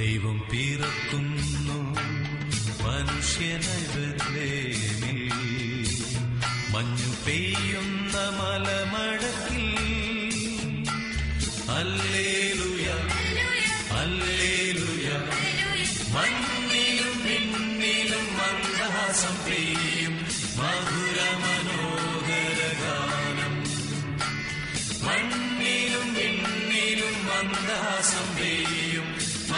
ദൈവം പിറക്കുന്നു. മനുഷ്യനെ. മഞ്ഞു പെയ്യുന്ന മലമടക്കിൽ. അല്ലേലുയ അല്ലേലുയ മണ്ണിലും മിന്നിലും മന്ദഹാസം പെയ്യും. മധുര മനോഹര ഗാനം മണ്ണിലും മിന്നിലും മന്ദഹാസം പെയ്യും.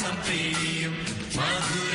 മന്ദഹാസം പെയ്യും മധുര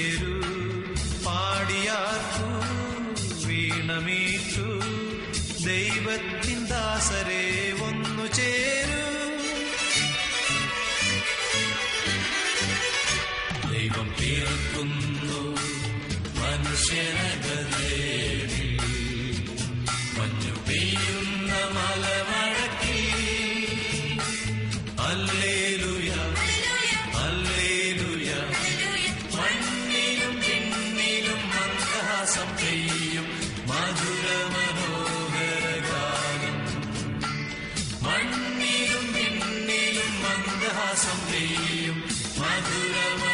ഒന്നു ചേരൂ. ദൈവം തീർക്കുന്നു മനുഷ്യനകതേവിൽ മന്ദഹാസം പെയ്യും മധുര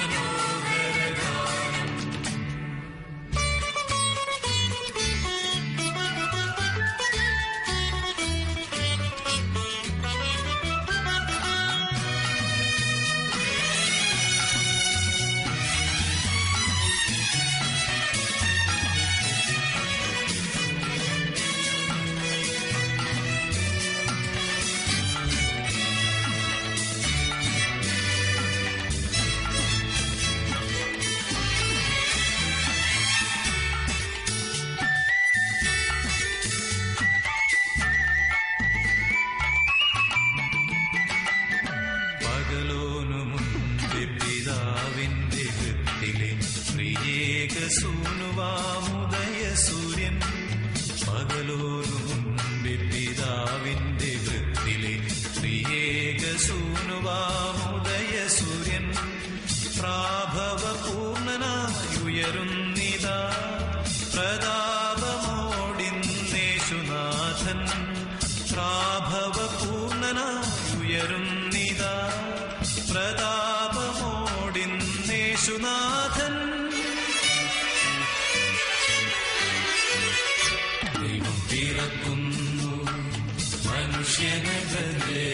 മനുഷ്യനകലേമിൽ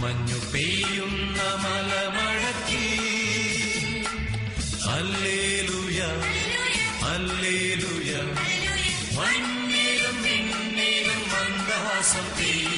മഞ്ഞു പെയ്യുന്ന മലമഴക്കി. അല്ലേലുയ അല്ലേലുയ മണ്ണിലും മന്ദഹാസം പെയ്യും